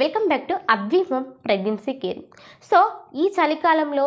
Welcome back to అద్వీపం pregnancy care. So ఈ చలికాలంలో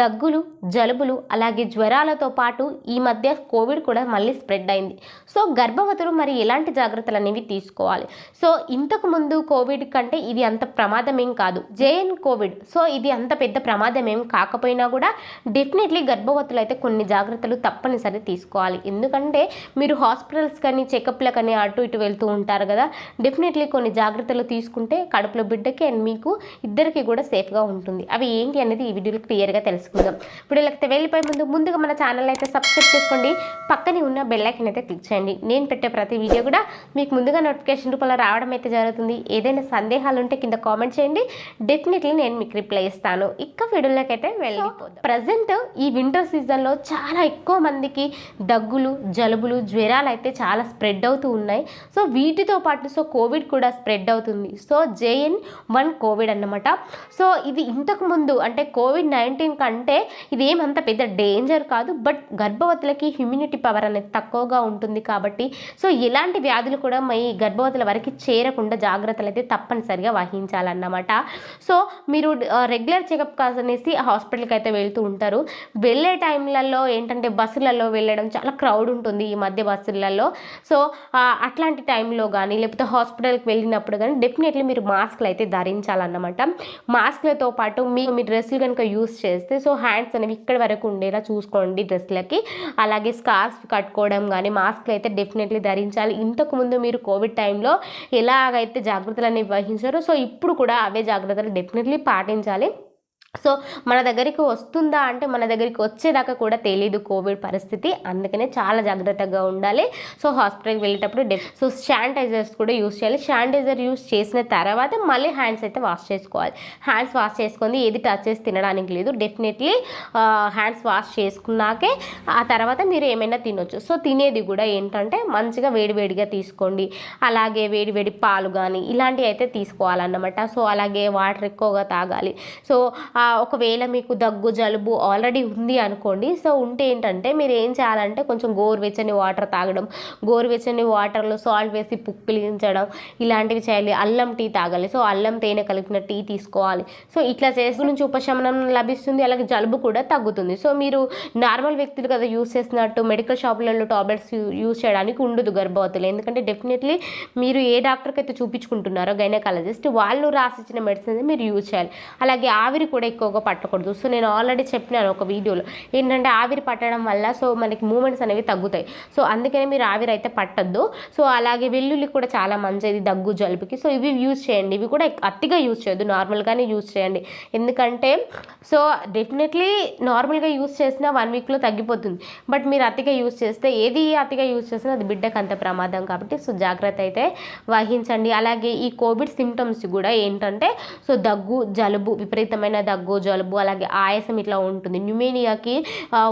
దగ్గులు జలుబులు అలాగే జ్వరాలతో పాటు ఈ మధ్య కోవిడ్ కూడా మళ్ళీ స్ప్రెడ్ అయింది. సో గర్భవతులు మరి ఎలాంటి జాగ్రత్తలు అనేవి తీసుకోవాలి? సో ఇంతకు ముందు కోవిడ్ కంటే ఇది అంత ప్రమాదం ఏం కాదు. JN Covid. సో ఇది అంత పెద్ద ప్రమాదమేం కాకపోయినా కూడా డెఫినెట్లీ గర్భవతులు అయితే కొన్ని జాగ్రత్తలు తప్పనిసరి తీసుకోవాలి. ఎందుకంటే మీరు హాస్పిటల్స్ కానీ చెకప్లకని అటు ఇటు వెళ్తూ ఉంటారు కదా డెఫినెట్లీ కొన్ని జాగ్రత్తలు తీసుకుంటే కడుపు కడుపులో బిడ్డకి అండ్ మీకు ఇద్దరికి కూడా సేఫ్గా ఉంటుంది. అవి ఏంటి అనేది ఈ వీడియోలో క్లియర్గా తెలుసుకుందాం. వీడియోలకి వెళ్ళిపోయే ముందు ముందుగా మన ఛానల్ అయితే సబ్స్క్రైబ్ చేసుకోండి. పక్కనే ఉన్న బెల్ ఐకన్ అయితే క్లిక్ చేయండి. నేను పెట్టే ప్రతి వీడియో కూడా మీకు ముందుగా నోటిఫికేషన్ రూపంలో రావడం అయితే జరుగుతుంది. ఏదైనా సందేహాలు ఉంటే కింద కామెంట్ చేయండి. డెఫినెట్లీ నేను మీకు రిప్లై ఇస్తాను. ఇక వీడియోలోకి అయితే వెళ్ళిపోతాం ప్రజెంట్ ఈ వింటర్ సీజన్లో చాలా ఎక్కువ మందికి దగ్గులు జలుబులు జ్వరాలు అయితే చాలా స్ప్రెడ్ అవుతూ ఉన్నాయి. సో వీటితో పాటు సో కోవిడ్ కూడా స్ప్రెడ్ అవుతుంది. సో జేఎన్ వన్ కోవిడ్ అన్నమాట. సో ఇది ఇంతకు ముందు అంటే కోవిడ్ నైన్టీన్ కంటే ఇది ఏమంత పెద్ద డేంజర్ కాదు బట్ గర్భవతులకి హ్యూమినిటీ పవర్ అనేది తక్కువగా ఉంటుంది కాబట్టి సో ఇలాంటి వ్యాధులు కూడా మీ గర్భవతుల వరకు చేరకుండా జాగ్రత్తలు అయితే తప్పనిసరిగా వహించాలన్నమాట. సో మీరు రెగ్యులర్ చెకప్ అనేసి హాస్పిటల్కి అయితే వెళ్తూ ఉంటారు. వెళ్ళే టైంలలో ఏంటంటే బస్సులలో వెళ్ళడం చాలా క్రౌడ్ ఉంటుంది ఈ మధ్య బస్సులలో. సో అట్లాంటి టైంలో కానీ లేకపోతే హాస్పిటల్కి వెళ్ళినప్పుడు కానీ డెఫినెట్లీ మీరు మాస్క్లు అయితే ధరించాలన్నమాట. మాస్క్లతో పాటు మీ మీ డ్రెస్సులు కనుక యూస్ చేస్తే సో హ్యాండ్స్ అనేవి ఇక్కడ వరకు ఉండేలా చూసుకోండి డ్రెస్లకి అలాగే స్కార్ఫ్ కట్టుకోవడం కానీ మాస్క్లు అయితే డెఫినెట్లీ ధరించాలి. ఇంతకు ముందు మీరు కోవిడ్ టైంలో ఎలాగైతే జాగ్రత్తలు అనేవి వహించారో సో ఇప్పుడు కూడా అవే జాగ్రత్తలు డెఫినెట్లీ పాటించాలి. సో మన దగ్గరికి వస్తుందా అంటే మన దగ్గరికి వచ్చేదాకా కూడా తెలియదు కోవిడ్ పరిస్థితి. అందుకనే చాలా జాగ్రత్తగా ఉండాలి. సో హాస్పిటల్కి వెళ్ళేటప్పుడు డెఫ్ సో శానిటైజర్స్ కూడా యూస్ చేయాలి. శానిటైజర్ యూస్ చేసిన తర్వాత మళ్ళీ హ్యాండ్స్ అయితే వాష్ చేసుకోవాలి. హ్యాండ్స్ వాష్ చేసుకొని ఏది టచ్ చేసి తినడానికి లేదు. డెఫినెట్లీ హ్యాండ్స్ వాష్ చేసుకున్నాకే ఆ తర్వాత మీరు ఏమైనా తినొచ్చు. సో తినేది కూడా ఏంటంటే మంచిగా వేడివేడిగా తీసుకోండి. అలాగే వేడివేడి పాలు కానీ ఇలాంటివి అయితే తీసుకోవాలన్నమాట. సో అలాగే వాటర్ ఎక్కువగా తాగాలి. సో ఒకవేళ మీకు దగ్గు జలుబు ఆల్రెడీ ఉంది అనుకోండి. సో ఉంటే ఏంటంటే మీరు ఏం చేయాలంటే కొంచెం గోరువెచ్చని వాటర్ తాగడం గోరువెచ్చని వాటర్లో సాల్ట్ వేసి పుక్కిలించడం ఇలాంటివి చేయాలి. అల్లం టీ తాగాలి. సో అల్లం తేనె కలిపిన టీ తీసుకోవాలి. సో ఇట్లా చేసి నుంచి ఉపశమనం లభిస్తుంది. అలాగే జలుబు కూడా తగ్గుతుంది. సో మీరు నార్మల్ వ్యక్తులు కదా యూస్ చేసినట్టు మెడికల్ షాపులలో టాబ్లెట్స్ యూస్ చేయడానికి ఉండదు గర్భవతులు. ఎందుకంటే డెఫినెట్లీ మీరు ఏ డాక్టర్కి అయితే చూపించుకుంటున్నారో గైనకాలజిస్ట్ వాళ్ళు రాసిచ్చిన మెడిసిన్ మీరు యూజ్ చేయాలి. అలాగే ఆవిరి కూడా ఎక్కువగా పట్టకూడదు. సో నేను ఆల్రెడీ చెప్పినాను ఒక వీడియోలో. ఏంటంటే ఆవిరి పట్టడం వల్ల సో మనకి మూమెంట్స్ అనేవి తగ్గుతాయి. సో అందుకనే మీరు ఆవిరి అయితే పట్టద్దు. సో అలాగే వెల్లుల్లి కూడా చాలా మంచిది దగ్గు జలుబుకి. సో ఇవి యూజ్ చేయండి. ఇవి కూడా అతిగా యూజ్ చేయొద్దు. నార్మల్గానే యూజ్ చేయండి. ఎందుకంటే సో డెఫినెట్లీ నార్మల్గా యూజ్ చేసినా వన్ వీక్లో తగ్గిపోతుంది. బట్ మీరు అతిగా యూజ్ చేస్తే ఏది అతిగా యూజ్ చేసినా అది బిడ్డకు అంత ప్రమాదం కాబట్టి సో జాగ్రత్త అయితే వహించండి. అలాగే ఈ కోవిడ్ సిమ్టమ్స్ కూడా ఏంటంటే సో దగ్గు జలుబు విపరీతమైన దగ్గు దగ్గు జలుబు అలాగే ఆయాసం ఇట్లా ఉంటుంది. న్యూమేనియాకి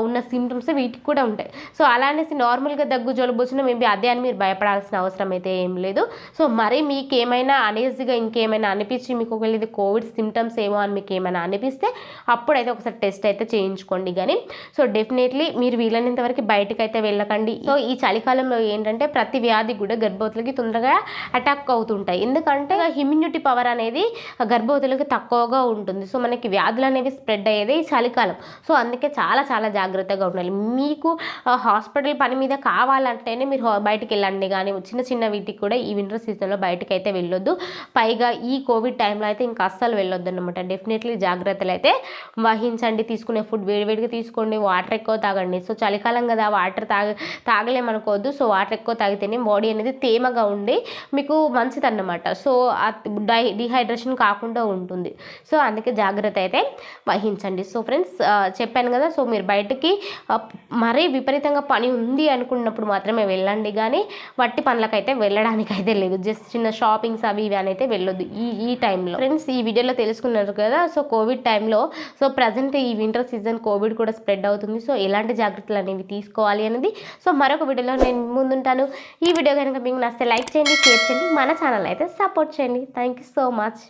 ఉన్న సిమ్టమ్స్ వీటికి కూడా ఉంటాయి. సో అలానేసి నార్మల్గా దగ్గు జలుబు వచ్చినా మేబీ అదే అని మీరు భయపడాల్సిన అవసరం అయితే ఏం లేదు. సో మరి మీకు ఏమైనా అనేజీగా ఇంకేమైనా అనిపించి మీకు ఒకవేళ ఇది కోవిడ్ సిమ్టమ్స్ ఏమో అని మీకు ఏమైనా అనిపిస్తే అప్పుడైతే ఒకసారి టెస్ట్ అయితే చేయించుకోండి కానీ. సో డెఫినెట్లీ మీరు వీలైనంత వరకు బయటకు అయితే వెళ్ళకండి. సో ఈ చలికాలంలో ఏంటంటే ప్రతి వ్యాధి కూడా గర్భవతులకి తొందరగా అటాక్ అవుతుంటాయి. ఎందుకంటే ఇమ్యూనిటీ పవర్ అనేది గర్భవతులకి తక్కువగా ఉంటుంది. సో మనకి వ్యాధులు అనేవి స్ప్రెడ్ అయ్యేది ఈ చలికాలం. సో అందుకే చాలా చాలా జాగ్రత్తగా ఉండాలి. మీకు హాస్పిటల్ పని మీద కావాలంటేనే మీరు బయటికి వెళ్ళండి. కానీ చిన్న చిన్న వీటికి కూడా ఈ వింటర్ సీజన్లో బయటకు అయితే వెళ్ళొద్దు. పైగా ఈ కోవిడ్ టైంలో అయితే ఇంకా అస్సలు వెళ్ళొద్దు అనమాట డెఫినెట్లీ జాగ్రత్తలు అయితే వహించండి. తీసుకునే ఫుడ్ వేడివేడిగా తీసుకోండి. వాటర్ ఎక్కువ తాగండి. సో చలికాలం కదా వాటర్ తాగ తాగలేమనుకోవద్దు. సో వాటర్ ఎక్కువ తాగితేనే బాడీ అనేది తేమగా ఉండి మీకు మంచిది అన్నమాట సో డై డిహైడ్రేషన్ కాకుండా ఉంటుంది. సో అందుకే జాగ్రత్త అయితే వహించండి. సో ఫ్రెండ్స్ చెప్పాను కదా సో మీరు బయటకి మరీ విపరీతంగా పని ఉంది అనుకున్నప్పుడు మాత్రమే వెళ్ళండి. కానీ వట్టి పనులకైతే వెళ్ళడానికి అయితే లేదు. జస్ట్ చిన్న షాపింగ్స్ అవి ఇవి అని అయితే వెళ్ళొద్దు ఈ ఈ టైంలో. ఫ్రెండ్స్ ఈ వీడియోలో తెలుసుకున్నారు కదా సో కోవిడ్ టైంలో సో ప్రజెంట్ ఈ వింటర్ సీజన్ కోవిడ్ కూడా స్ప్రెడ్ అవుతుంది. సో ఎలాంటి జాగ్రత్తలు అనేవి తీసుకోవాలి అనేది సో మరొక వీడియోలో నేను ముందుంటాను. ఈ వీడియో కనుక మీకు నచ్చితే లైక్ చేయండి షేర్ చేయండి మన ఛానల్ అయితే సపోర్ట్ చేయండి. Thank you so much.